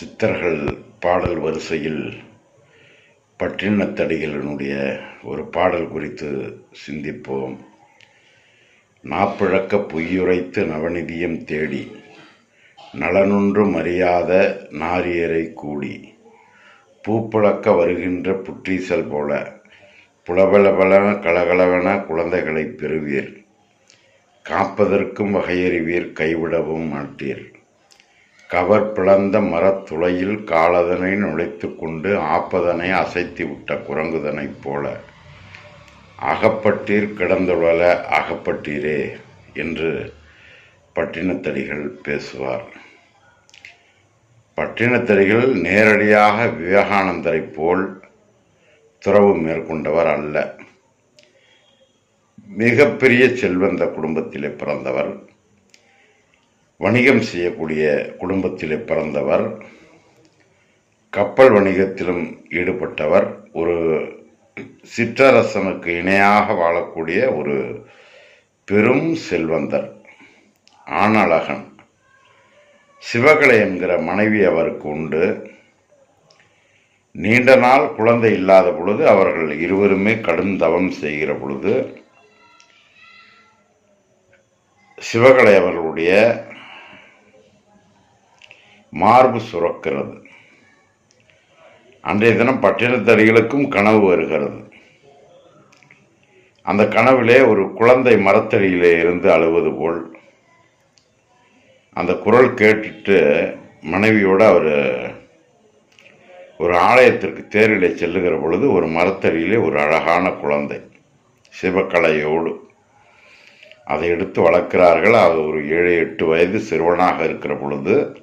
சித்தர்கள் பாடல் வரிசையில் பட்டினத்தடிகளினுடைய ஒரு பாடல் குறித்து சிந்திப்போம். நாப்பிழக்க பொய்யுரைத்து நவநிதியம் தேடி நலனொன்றும் அறியாத நாரியரை கூடி பூப்புழக்க வருகின்ற புற்றீசல் போல புலபலபலன கலகலவென குழந்தைகளை பெறுவீர். காப்பதற்கும் வகையறிவீர் கைவிடவும் மாட்டீர். கவர் பிளந்த மரத்துளையில் காலதனை நுழைத்து கொண்டு ஆப்பதனை அசைத்து விட்ட குரங்குதனைப் போல அகப்பட்டீர் கிடந்துழல அகப்பட்டீரே என்று பட்டினத்தடிகள் பேசுவார். பட்டினத்தடிகள் நேரடியாக விவேகானந்தரைப் போல் துறவு மேற்கொண்டவர் அல்ல. மிகப்பெரிய செல்வந்த குடும்பத்திலே பிறந்தவர் வணிகம் செய்யக்கூடிய குடும்பத்திலே பிறந்தவர் கப்பல் வணிகத்திலும் ஈடுபட்டவர் ஒரு சிற்றரசனுக்கு இணையாக வாழக்கூடிய ஒரு பெரும் செல்வந்தர் ஆணழகன். சிவகலை என்கிற மனைவி அவருக்கு உண்டு. நீண்ட நாள் குழந்தை இல்லாத பொழுது அவர்கள் இருவருமே கடும் தவம் செய்கிற பொழுது சிவகலை அவர்களுடைய மார்பு சுரக்கிறது. அன்றைய தினம் பட்டினத்தடிகளுக்கும் கனவு வருகிறது. அந்த கனவிலே ஒரு குழந்தை மரத்தடியிலே இருந்து அழுவது போல் அந்த குரல் கேட்டுட்டு மனைவியோடு அவர் ஒரு ஆலயத்திற்கு தேரிலே செல்லுகிற பொழுது ஒரு மரத்தடியிலே ஒரு அழகான குழந்தை சிவக்கலையோடு அதை எடுத்து வளர்க்கிறார்கள். அது ஒரு ஏழு எட்டு வயது சிறுவனாக இருக்கிற பொழுது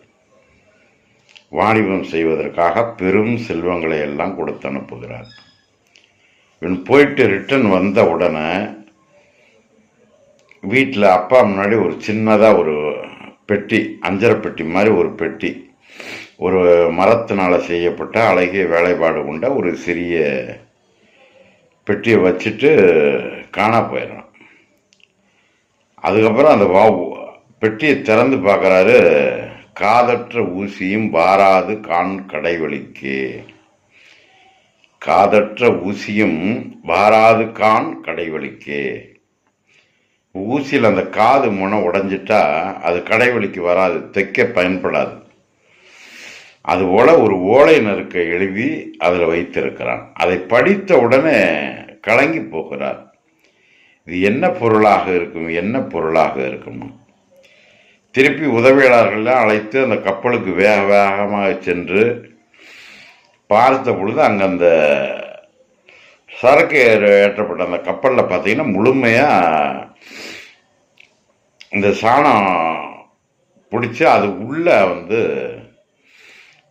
வாணிபம் செய்வதற்காக பெரும் செல்வங்களை எல்லாம் கொடுத்து அனுப்புகிறார். இவன் போயிட்டு ரிட்டன் வந்த உடனே வீட்டில் அப்பா முன்னாடி ஒரு சின்னதாக ஒரு பெட்டி அஞ்சரை பெட்டி மாதிரி ஒரு பெட்டி ஒரு மரத்தினால் செய்யப்பட்ட அழகிய வேலைப்பாடு கொண்ட ஒரு சிறிய பெட்டியை வச்சுட்டு காணா போயிடுறான். அதுக்கப்புறம் அந்த பெட்டியை திறந்து பார்க்குறாரு காதற்ற ஊசியும் வாராது கான் கடைவழிக்கே காதற்ற ஊசியும் வாராது கான் கடைவழிக்கே ஊசியில் அந்த காது முனை உடைஞ்சிட்டா அது கடைவழிக்கு வராது தைக்க பயன்படாது. அதுபோல் ஒரு ஓலை நறுக்க எழுதி அதில் வைத்திருக்கிறான். அதை படித்த உடனே கலங்கி போகிறார். இது என்ன பொருளாக இருக்கும் என்ன பொருளாக இருக்கும் திருப்பி உதவியாளர்கள்லாம் அழைத்து அந்த கப்பலுக்கு வேக வேகமாக சென்று பார்த்த பொழுது அங்கே அந்த சரக்கு ஏற்றப்பட்ட அந்த கப்பலில் பார்த்தீங்கன்னா முழுமையாக இந்த சாணம் பிடிச்சி அது உள்ளே வந்து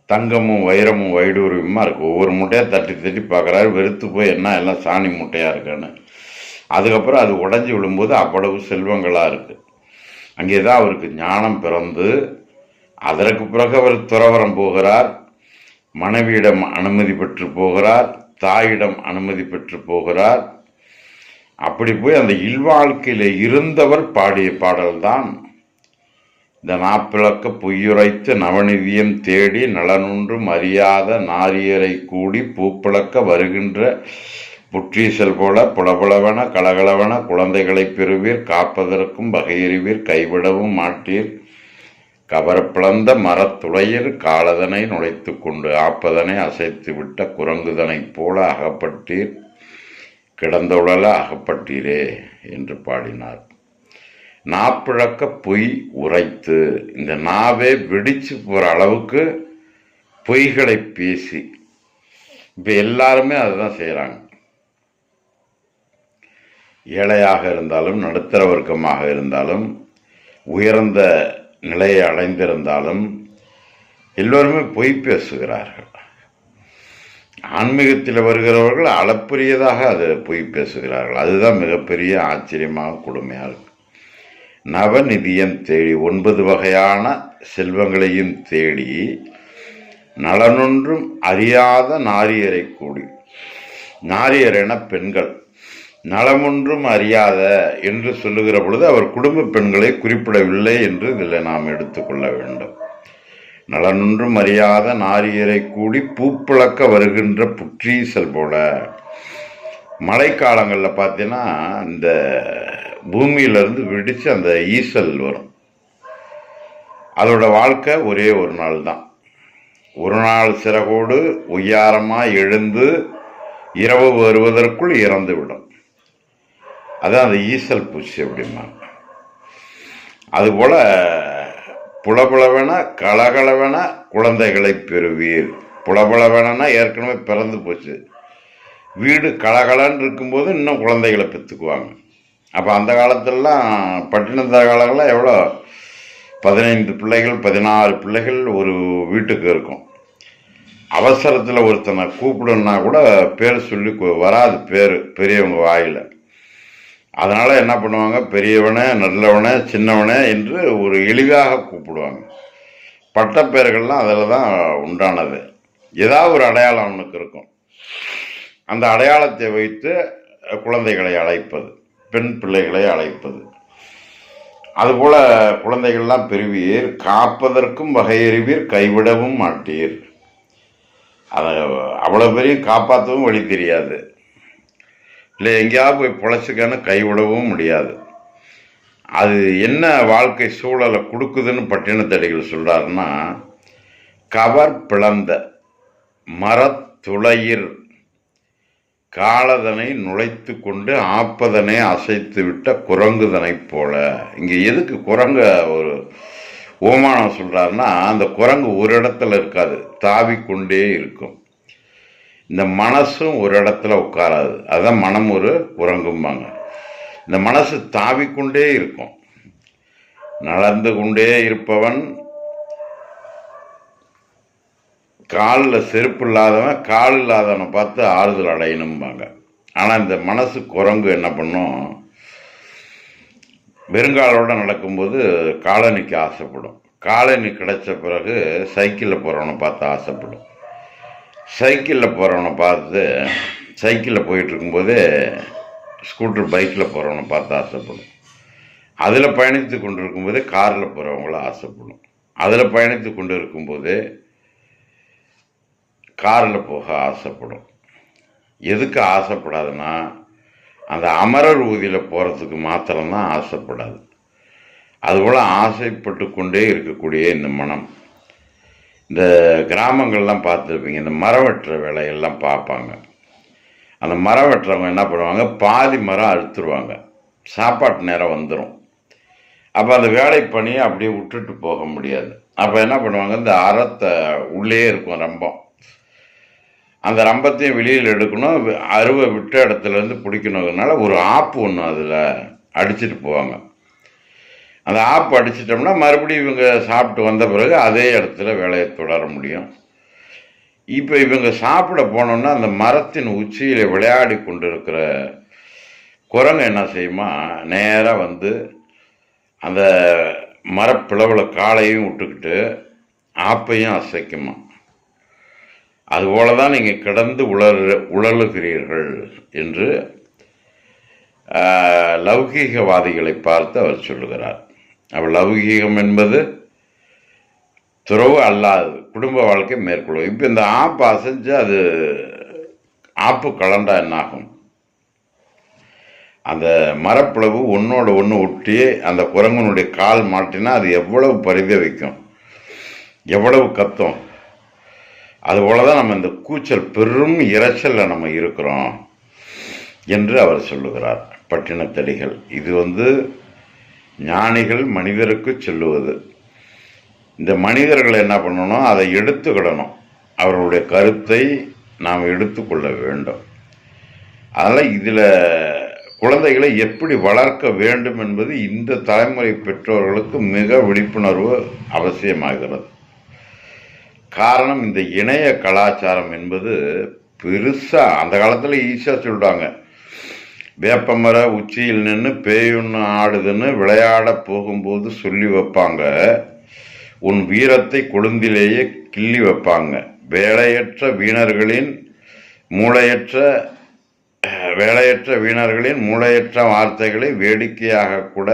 தங்கமும் வைரமும் வைடூரியமாக இருக்குது ஒவ்வொரு மூட்டையாக தட்டி தட்டி பார்க்குறாரு வெறுத்து போய் என்ன எல்லாம் சாணி மூட்டையாக இருக்குன்னு. அதுக்கப்புறம் அது உடஞ்சி விழும்போது அவ்வளவு செல்வங்களாக இருக்குது அங்கே தான் அவருக்கு ஞானம் பிறந்து அதற்கு பிறகு அவர் துறவரம் போகிறார். மனைவியிடம் அனுமதி பெற்று போகிறார். தாயிடம் அனுமதி பெற்று போகிறார். அப்படி போய் அந்த இல்வாழ்க்கையில் இருந்தவர் பாடிய பாடல்தான். இந்த நாப்பிளக்க பொய்யுரைத்து நவநிதியம் தேடி நலனொன்றும் அறியாத நாரியரை கூடி பூப்பிளக்க வருகின்ற புற்றீசல் போல புலபுலவன கலகலவன குழந்தைகளை பெறுவீர் காப்பதற்கும் வகையறிவீர் கைவிடவும் மாட்டீர். கவரப்பிளந்த மரத்துளையில் காலதனை நுழைத்து கொண்டு ஆப்பதனை அசைத்து விட்ட குரங்குதனைப் போல அகப்பட்டீர். கிடந்துழல அகப்பட்டீரே என்று பாடினார். நாப்பிழக்க பொய் உரைத்து இந்த நாவே வெடிச்சு போகிற அளவுக்கு பொய்களை பேசி இப்போ எல்லாருமே அதுதான் செய்கிறாங்க ஏழையாக இருந்தாலும் நடுத்தர வர்க்கமாக இருந்தாலும் உயர்ந்த நிலையை அடைந்திருந்தாலும் எல்லோருமே பொய் பேசுகிறார்கள். ஆன்மீகத்தில் வருகிறவர்கள் அளப்பரியதாக அது பொய் பேசுகிறார்கள். அதுதான் மிகப்பெரிய ஆச்சரியமாக கொடுமையாக இருக்கு. நவநிதியம் தேடி ஒன்பது வகையான செல்வங்களையும் தேடி நலனொன்றும் அறியாத நாரியரை கூடி நாரியர் என பெண்கள் நலமொன்றும் அறியாத என்று சொல்லுகிற பொழுது அவர் குடும்ப பெண்களை குறிப்பிடவில்லை என்று இதில் நாம் எடுத்துக்கொள்ள வேண்டும். நலனொன்றும் அறியாத நாரியரை கூடி பூப்பிளக்க வருகின்ற புற்றீசல் போல. மழைக்காலங்களில் பார்த்தீங்கன்னா இந்த பூமியிலிருந்து வெடித்து அந்த ஈசல் வரும். அதோட வாழ்க்கை ஒரே ஒரு நாள் தான். ஒரு நாள் சிறகோடு உயாரமாக எழுந்து இரவு வருவதற்குள் இறந்துவிடும். அதான் அந்த ஈசல் பூச்சி அப்படிம்பாங்க. அதுபோல் புலபுலவென கலகலவென குழந்தைகளை பெறுவீர். புலபுலவெனா ஏற்கனவே பிறந்து போச்சு. வீடு கலகலன்னு இருக்கும்போது இன்னும் குழந்தைகளை பெற்றுக்குவாங்க. அப்போ அந்த காலத்திலலாம் பட்டினத்த காலங்களில் எவ்வளோ? பதினைந்து பிள்ளைகள் பதினாறு பிள்ளைகள் ஒரு வீட்டுக்கு இருக்கும். அவசரத்தில் ஒருத்தனை கூப்பிடுன்னா கூட பேர் சொல்லி வராது பேர் பெரியவங்க வாயில். அதனால் என்ன பண்ணுவாங்க? பெரியவனே நல்லவனே சின்னவனே என்று ஒரு எளிதாக கூப்பிடுவாங்க. பட்டப்பெயர்கள்லாம் அதில் தான் உண்டானது. ஏதாவது ஒரு அடையாளம் அவனுக்கு இருக்கும். அந்த அடையாளத்தை வைத்து குழந்தைகளை அழைப்பது பெண் பிள்ளைகளை அழைப்பது. அதுபோல் குழந்தைகள்லாம் பெறுவீர் காப்பதற்கும் வகையறிவீர் கைவிடவும் மாட்டீர். அதை அவ்வளோ பெரிய காப்பாற்றவும் வழி தெரியாது. இல்லை எங்கேயாவது போய் பிழைச்சிக்கன்னு கைவிடவும் முடியாது. அது என்ன வாழ்க்கை சூழலை கொடுக்குதுன்னு பட்டினத்தடிகள் சொல்கிறாருன்னா கவர் பிளந்த மரத்துளையிர் காலதனை நுழைத்து கொண்டு ஆப்பதனை அசைத்து விட்ட குரங்குதனைப் போல. இங்கே எதுக்கு குரங்க ஒரு ஓமானம் சொல்கிறாருன்னா அந்த குரங்கு ஒரு இடத்துல இருக்காது தாவிக்கொண்டே இருக்கும். இந்த மனசும் ஒரு இடத்துல உட்காராது. அதுதான் மனம் ஒரு உறங்கும்பாங்க. இந்த மனசு தாவிக்கொண்டே இருக்கும். நடந்து கொண்டே இருப்பவன் காலில் செருப்பு இல்லாதவன் கால் இல்லாதவனை பார்த்து ஆறுதல் அடையணும்பாங்க. ஆனால் இந்த மனசு குரங்கு என்ன பண்ணும்? வெறுங்காலோடு நடக்கும்போது காலனிக்கு ஆசைப்படும். காலனி கிடைச்ச பிறகு சைக்கிளில் போகிறவனை பார்த்து ஆசைப்படும். சைக்கிளில் போகிறவனை பார்த்து சைக்கிளில் போயிட்டுருக்கும்போது ஸ்கூட்டர் பைக்கில் போகிறவனை பார்த்து ஆசைப்படும். அதில் பயணித்து கொண்டு இருக்கும்போது காரில் போகிறவங்கள ஆசைப்படும். அதில் பயணித்து கொண்டு இருக்கும்போதே காரில் போக ஆசைப்படும். எதுக்கு ஆசைப்படாதுன்னா அந்த அமரர் ஊதியில் போகிறதுக்கு மாத்திரம்தான் ஆசைப்படாது. அதுபோல் ஆசைப்பட்டு கொண்டே இருக்கக்கூடிய இந்த மனம். இந்த கிராமங்கள்லாம் பார்த்துருப்பீங்க இந்த மரம் வெட்டுற வேலையெல்லாம் பார்ப்பாங்க. அந்த மரம் வெட்டுறவங்க என்ன பண்ணுவாங்க பாதி மரம் அறுத்துருவாங்க. சாப்பாட்டு நேரம் வந்துடும் அப்போ அந்த வேலை பணியை அப்படியே விட்டுட்டு போக முடியாது. அப்போ என்ன பண்ணுவாங்க இந்த அறத்தை உள்ளே இருக்கும் ரம்பம். அந்த ரம்பத்தையும் வெளியில் எடுக்கணும் அருவை விட்ட இடத்துலேருந்து பிடிக்கணுங்கிறதுனால ஒரு ஆப்பு ஒன்று அதில் அடிச்சிட்டு போவாங்க. அந்த ஆப் அடிச்சிட்டோம்னா மறுபடியும் இவங்க சாப்பிட்டு வந்த பிறகு அதே இடத்துல வேலையை தொடர முடியும். இப்போ இவங்க சாப்பிட போனோம்னா அந்த மரத்தின் உச்சியில் விளையாடி கொண்டிருக்கிற குரங்கு என்ன செய்யுமா? நேராக வந்து அந்த மரப்பிளவில் காலையும் விட்டுக்கிட்டு ஆப்பையும் அசைக்குமா? அதுபோல தான் நீங்கள் கிடந்து உழல் உழலுகிறீர்கள் என்று லௌகீகவாதிகளை பார்த்து அவர் சொல்லுகிறார். லௌகீகம் என்பது துறவு அல்லாது குடும்ப வாழ்க்கை மேற்கொள்ளும் இப்போ இந்த ஆப்பு அசைஞ்சு அது ஆப்பு கலண்டா என்னாகும்? அந்த மரப்பிளவு ஒன்றோட ஒன்று ஒட்டி அந்த குரங்கனுடைய கால் மாட்டினா அது எவ்வளவு பரிதவிக்கும்? எவ்வளவு கத்தும்? அதுபோல தான் நம்ம இந்த கூச்சல் பெரும் இரைச்சலில் நம்ம இருக்கிறோம் என்று அவர் சொல்லுகிறார். பட்டினத்தடிகள். இது வந்து ஞானிகள் மனிதருக்கு சொல்லுவது. இந்த மனிதர்கள் என்ன பண்ணணும்? அதை எடுத்துக்கிடணும். அவர்களுடைய கருத்தை நாம் எடுத்துக்கொள்ள வேண்டும். அதனால் இதில் குழந்தைகளை எப்படி வளர்க்க வேண்டும் என்பது இந்த தலைமுறை பெற்றோர்களுக்கு மிக விழிப்புணர்வு அவசியமாகிறது. காரணம் இந்த இணைய கலாச்சாரம் என்பது பெருசாக அந்த காலத்தில் ஈஸியாக சொல்லிட்டாங்க வேப்பமர உச்சியில் நின்று பேயுன்னு ஆடுதுன்னு விளையாட போகும்போது சொல்லி வைப்பாங்க. உன் வீரத்தை கொழுந்திலேயே கிள்ளி வைப்பாங்க. வேலையற்ற வீணர்களின் மூளையற்ற வேலையற்ற வீணர்களின் மூளையற்ற வார்த்தைகளை வேடிக்கையாக கூட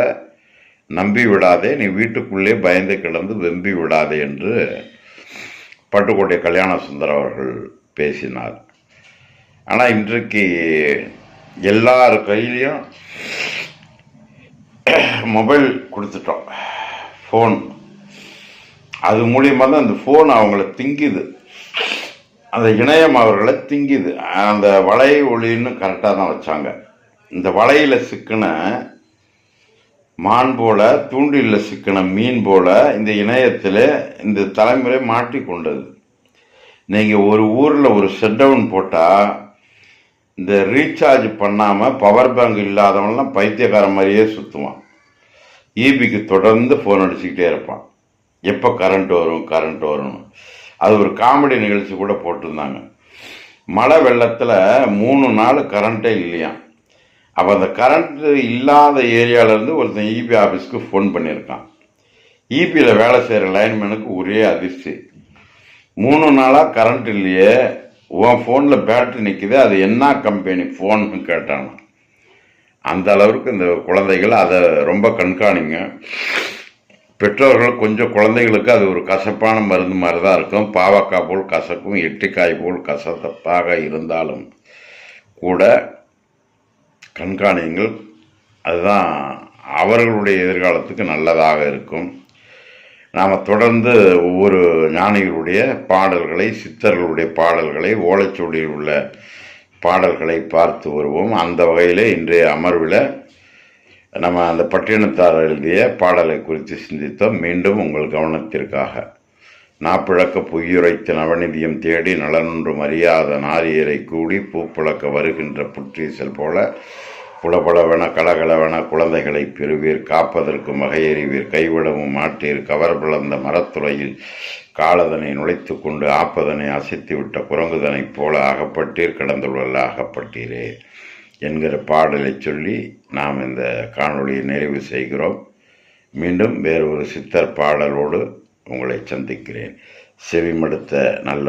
நம்பி விடாதே நீ வீட்டுக்குள்ளே பயந்து கிடந்து வெம்பி விடாதே என்று பட்டுக்கோட்டை கல்யாண சுந்தரம் அவர்கள் பேசினார். ஆனால் இன்றைக்கு எல்லார் கையிலையும் மொபைல் கொடுத்துட்டோம். ஃபோன் அது மூலியமாக தான் அந்த ஃபோன் அவங்கள திங்குது. அந்த இணையம் அவர்களை திங்குது. அந்த வலை ஒளின்னு கரெக்டாக தான் வச்சாங்க. இந்த வலையில் சிக்கின மான் போல தூண்டிலில் சிக்கின மீன் போல இந்த இணையத்தில் இந்த தலைமுறை மாட்டிக்கொண்டது. நீங்கள் ஒரு ஊரில் ஒரு ஷட் டவுன் போட்டால் இந்த ரீசார்ஜ் பண்ணாமல் பவர் பேங்க் இல்லாதவன்லாம் பைத்தியக்கார மாதிரியே சுற்றுவான் ஈபிக்கு தொடர்ந்து ஃபோன் அடிச்சுக்கிட்டே இருப்பான். எப்போ கரண்ட் வரும் கரண்ட் வரும் அது ஒரு காமெடி நிகழ்ச்சி கூட போட்டிருந்தாங்க. மழை வெள்ளத்தில் மூணு நாள் கரண்ட்டே இல்லையாம் அப்போ அந்த கரண்ட்டு இல்லாத ஏரியாவிலேருந்து ஒருத்தன் இபி ஆஃபீஸ்க்கு ஃபோன் பண்ணியிருக்கான். இபியில் வேலை செய்கிற லைன்மேனுக்கு ஒரே அதிர்ச்சி. மூணு நாளாக கரண்ட் இல்லையே. உன் ஃபோனில் பேட்டரி நிற்கிது அது என்ன கம்பெனி ஃபோன்னு கேட்டான். அந்த அளவுக்கு இந்த குழந்தைகள் அதை ரொம்ப கண்காணிங்க. பெற்றோர்கள் கொஞ்சம் குழந்தைகளுக்கு அது ஒரு கசப்பான மருந்து மாதிரி தான் இருக்கும். பாவக்காய் போல் கசக்கும் எட்டிக்காய் போல் கசப்பாக இருந்தாலும் கூட கண்காணியுங்கள். அதுதான் அவர்களுடைய எதிர்காலத்துக்கு நல்லதாக இருக்கும். நாம் தொடர்ந்து ஒவ்வொரு ஞானிகளுடைய பாடல்களை சித்தர்களுடைய பாடல்களை ஓலைச்சுவடியில் உள்ள பாடல்களை பார்த்து வருவோம். அந்த வகையில் இன்றைய அமர்வில் நம்ம அந்த பட்டினத்தார் எழுதிய பாடலை குறித்து சிந்தித்தோம். மீண்டும் உங்கள் கவனத்திற்காக. நாப்பிழக்க பொய்யுரைத்த நவநிதியம் தேடி நலனொன்றும் அறியாத நாரியரை கூடி பூப்புழக்க வருகின்ற புற்றீசல் போல புலபலவென கலகலவென குழந்தைகளை பெறுவீர். காப்பதற்கு மகையறிவீர். கைவிடவும் மாட்டீர். கவர் பிளந்த மரத்துறையில் காலதனை நுழைத்து கொண்டு ஆப்பதனை அசைத்துவிட்ட குரங்குதனைப் போல அகப்பட்டீர் கடந்துள்ள அகப்பட்டீரே என்கிற பாடலை சொல்லி நாம் இந்த காணொளியை நிறைவு செய்கிறோம். மீண்டும் வேறு ஒரு சித்தர் பாடலோடு உங்களை சந்திக்கிறேன். செவிமடுத்த நல்ல